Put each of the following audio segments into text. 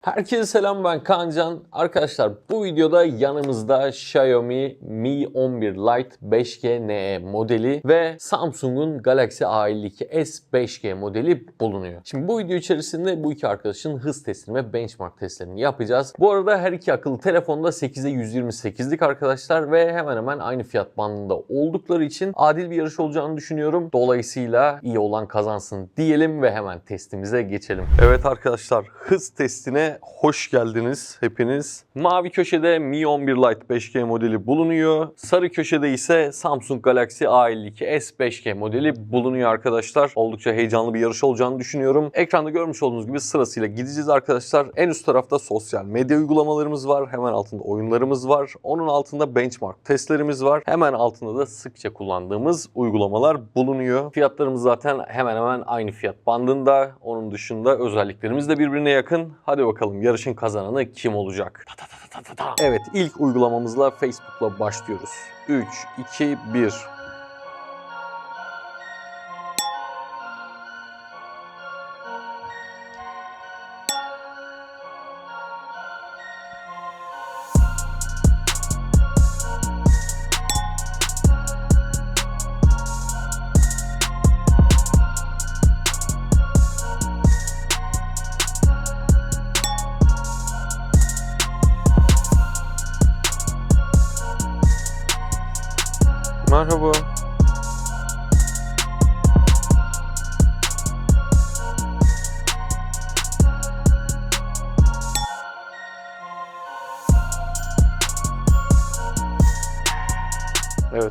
Herkese selam ben Kancan. Arkadaşlar bu videoda yanımızda Xiaomi Mi 11 Lite 5G NE modeli ve Samsung'un Galaxy A52 S 5G modeli bulunuyor. Şimdi bu video içerisinde bu iki arkadaşın hız testini ve benchmark testlerini yapacağız. Bu arada her iki akıllı telefonda 8'e 128'lik arkadaşlar ve hemen hemen aynı fiyat bandında oldukları için adil bir yarış olacağını düşünüyorum. Dolayısıyla iyi olan kazansın diyelim ve hemen testimize geçelim. Evet arkadaşlar hız testine hoş geldiniz hepiniz. Mavi köşede Mi 11 Lite 5G modeli bulunuyor. Sarı köşede ise Samsung Galaxy A52 S 5G modeli bulunuyor arkadaşlar. Oldukça heyecanlı bir yarış olacağını düşünüyorum. Ekranda görmüş olduğunuz gibi sırasıyla gideceğiz arkadaşlar. En üst tarafta sosyal medya uygulamalarımız var. Hemen altında oyunlarımız var. Onun altında benchmark testlerimiz var. Hemen altında da sıkça kullandığımız uygulamalar bulunuyor. Fiyatlarımız zaten hemen hemen aynı fiyat bandında. Onun dışında özelliklerimiz de birbirine yakın. Hadi bakalım yarışın kazananı kim olacak? Ta ta ta ta ta ta. Evet ilk uygulamamızla Facebook'la başlıyoruz. 3, 2, 1.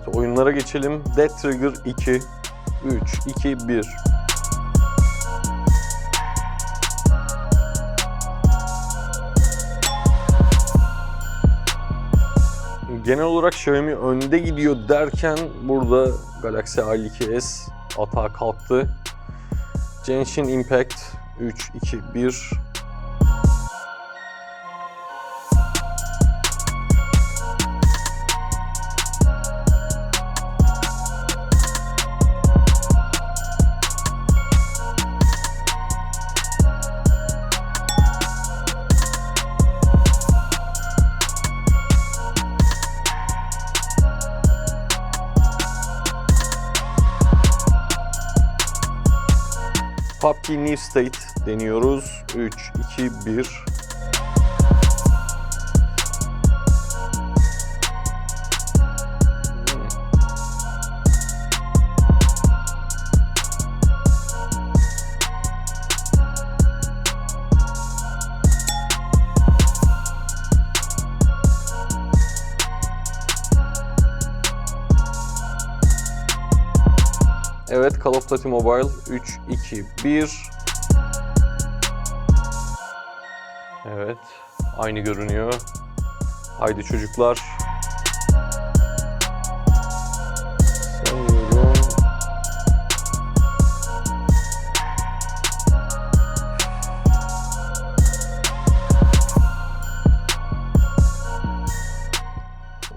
Evet oyunlara geçelim. Dead Trigger 2, 3, 2, 1. Genel olarak Xiaomi önde gidiyor derken burada Galaxy A52s atağa kalktı. Genshin Impact 3, 2, 1. PUBG New State deniyoruz. 3, 2, 1. Evet Call of Duty Mobile 3, 2, 1. Evet aynı görünüyor. Haydi çocuklar.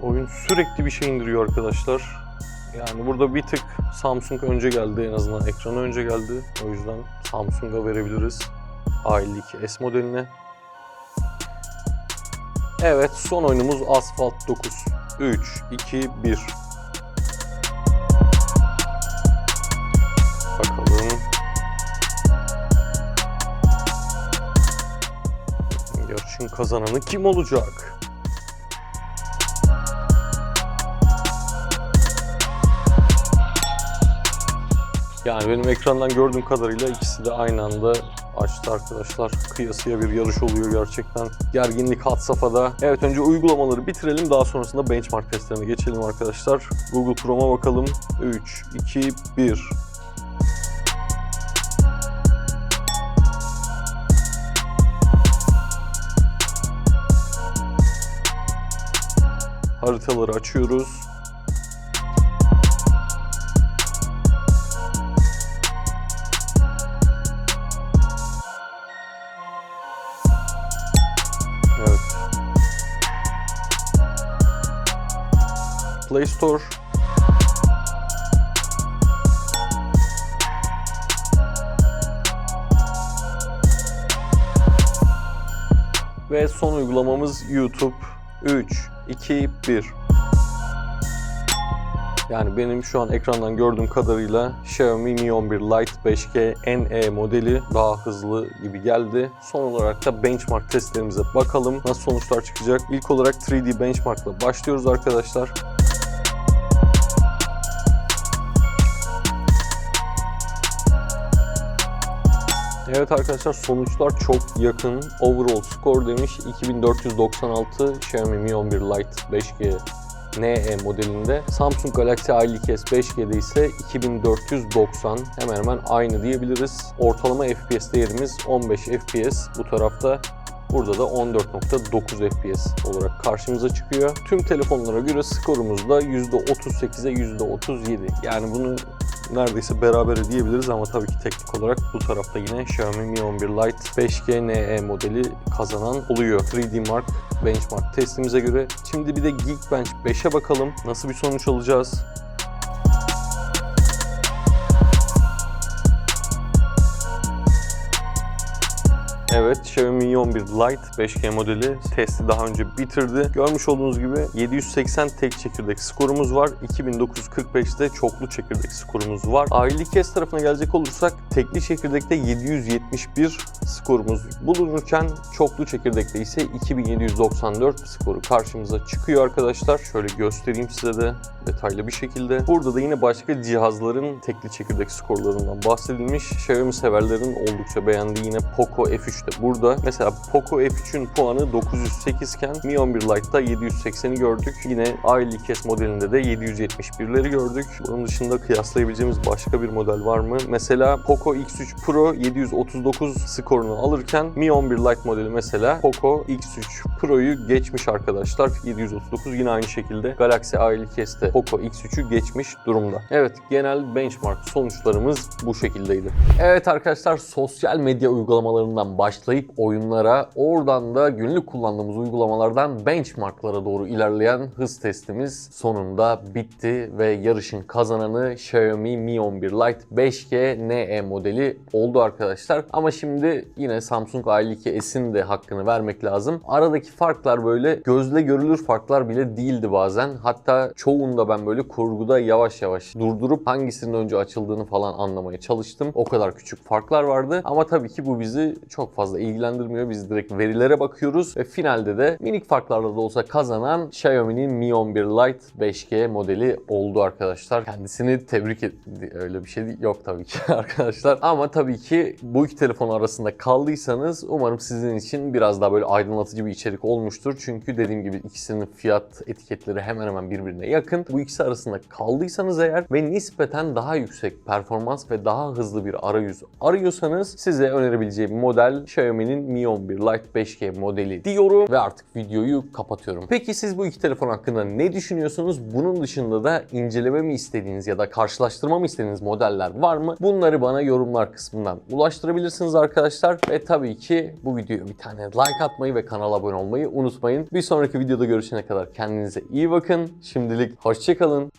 Oyun sürekli bir şey indiriyor arkadaşlar. Yani burada bir tık Samsung önce geldi en azından ekranı önce geldi. O yüzden Samsung'a verebiliriz A52 S modeline. Evet son oyunumuz Asphalt 9. 3, 2, 1. Bakalım. Yarışın kazananı kim olacak? Yani benim ekrandan gördüğüm kadarıyla ikisi de aynı anda açtı arkadaşlar. Kıyasıya bir yarış oluyor gerçekten. Gerginlik had safhada. Evet önce uygulamaları bitirelim. Daha sonrasında benchmark testlerine geçelim arkadaşlar. Google Chrome'a bakalım. 3, 2, 1. Haritaları açıyoruz. Play Store. Ve son uygulamamız YouTube. 3, 2, 1. Yani benim şu an ekrandan gördüğüm kadarıyla Xiaomi Mi 11 Lite 5G NE modeli daha hızlı gibi geldi. Son olarak da benchmark testlerimize bakalım. Nasıl sonuçlar çıkacak? İlk olarak 3D benchmarkla başlıyoruz arkadaşlar. Evet arkadaşlar sonuçlar çok yakın. Overall score demiş 2496 Xiaomi Mi 11 Lite 5G NE modelinde. Samsung Galaxy A52s 5G'de ise 2490 hemen hemen aynı diyebiliriz. Ortalama FPS değerimiz 15 FPS bu tarafta. Burada da 14.9 FPS olarak karşımıza çıkıyor. Tüm telefonlara göre skorumuz da %38'e %37. Yani bunu neredeyse beraber diyebiliriz ama tabii ki teknik olarak bu tarafta yine Xiaomi Mi 11 Lite 5G NE modeli kazanan oluyor. 3D Mark benchmark testimize göre. Şimdi bir de Geekbench 5'e bakalım. Nasıl bir sonuç alacağız? Evet, Xiaomi Mi 11 Lite 5G modeli testi daha önce bitirdi. Görmüş olduğunuz gibi 780 tek çekirdek skorumuz var. 2945'te çoklu çekirdek skorumuz var. Aile kes tarafına gelecek olursak tekli çekirdekte 771 skorumuz bulunurken çoklu çekirdekte ise 2794 skoru karşımıza çıkıyor arkadaşlar. Şöyle göstereyim size de detaylı bir şekilde. Burada da yine başka cihazların tekli çekirdek skorlarından bahsedilmiş. Xiaomi severlerin oldukça beğendiği yine Poco F3 de burada. Mesela Poco F3'ün puanı 908 iken Mi 11 Lite'da 780'i gördük. Yine A52s modelinde de 771'leri gördük. Bunun dışında kıyaslayabileceğimiz başka bir model var mı? Mesela Poco X3 Pro 739 skorunu alırken Mi 11 Lite modeli mesela Poco X3 Pro'yu geçmiş arkadaşlar. 739 yine aynı şekilde Galaxy A52s'te Poco X3'ü geçmiş durumda. Evet genel benchmark sonuçlarımız bu şekildeydi. Evet arkadaşlar sosyal medya uygulamalarından başlayıp oyunlara oradan da günlük kullandığımız uygulamalardan benchmarklara doğru ilerleyen hız testimiz sonunda bitti ve yarışın kazananı Xiaomi Mi 11 Lite 5G NE modeli oldu arkadaşlar. Ama şimdi yine Samsung A52s'in de hakkını vermek lazım. Aradaki farklar böyle gözle görülür farklar bile değildi bazen. Hatta çoğunda ben böyle kurguda yavaş yavaş durdurup hangisinin önce açıldığını falan anlamaya çalıştım. O kadar küçük farklar vardı. Ama tabii ki bu bizi çok fazla ilgilendirmiyor. Biz direkt verilere bakıyoruz ve finalde de minik farklarla da olsa kazanan Xiaomi'nin Mi 11 Lite 5G modeli oldu arkadaşlar. Kendisini tebrik etti. Öyle bir şey yok tabii ki arkadaşlar. Ama tabii ki bu iki telefon arasında kaldıysanız umarım sizin için biraz daha böyle aydınlatıcı bir içerik olmuştur. Çünkü dediğim gibi ikisinin fiyat etiketleri hemen hemen birbirine yakın. Bu ikisi arasında kaldıysanız eğer ve nispeten daha yüksek performans ve daha hızlı bir arayüz arıyorsanız size önerebileceğim model Xiaomi'nin Mi 11 Lite 5G modeli diyorum ve artık videoyu kapatıyorum. Peki siz bu iki telefon hakkında ne düşünüyorsunuz? Bunun dışında da inceleme mi istediğiniz ya da karşılaştırma mı istediğiniz modeller var mı? Bunları bana yorumlar kısmından ulaştırabilirsiniz arkadaşlar. Ve tabii ki bu videoya bir tane like atmayı ve kanala abone olmayı unutmayın. Bir sonraki videoda görüşene kadar kendinize iyi bakın. Şimdilik hoşçakalın.